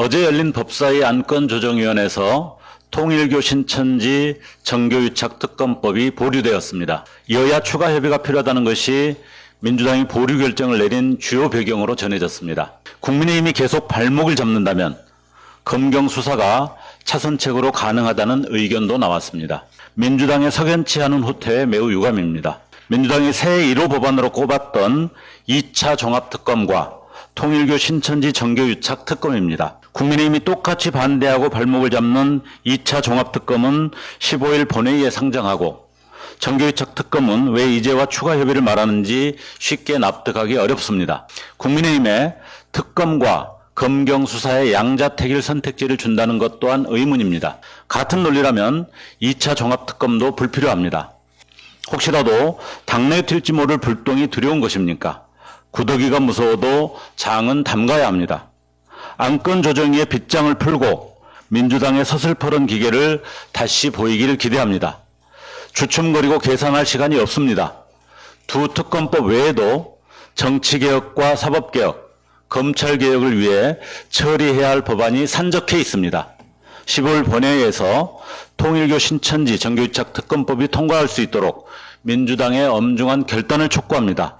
어제 열린 법사위 안건조정위원회에서 통일교 신천지 정교유착 특검법이 보류되었습니다. 여야 추가 협의가 필요하다는 것이 민주당이 보류 결정을 내린 주요 배경으로 전해졌습니다. 국민의힘이 계속 발목을 잡는다면 검경 수사가 차선책으로 가능하다는 의견도 나왔습니다. 민주당의 석연치 않은 후퇴에 매우 유감입니다. 민주당이 새해 1호 법안으로 꼽았던 2차 종합특검과 통일교 신천지 정교 유착 특검입니다. 국민의힘이 똑같이 반대하고 발목을 잡는 2차 종합특검은 15일 본회의에 상정하고 정교유착 특검은 왜 이제와 추가 협의를 말하는지 쉽게 납득하기 어렵습니다. 국민의힘의 특검과 검경 수사의 양자택일 선택지를 준다는 것 또한 의문입니다. 같은 논리라면 2차 종합특검도 불필요합니다. 혹시라도 당내 튈지 모를 불똥이 두려운 것입니까? 구더기가 무서워도 장은 담가야 합니다. 안건 조정위의 빗장을 풀고 민주당의 서슬퍼런 기계를 다시 보이기를 기대합니다. 주춤거리고 계산할 시간이 없습니다. 두 특검법 외에도 정치개혁과 사법개혁, 검찰개혁을 위해 처리해야 할 법안이 산적해 있습니다. 15일 본회의에서 통일교 신천지 정교유착 특검법이 통과할 수 있도록 민주당의 엄중한 결단을 촉구합니다.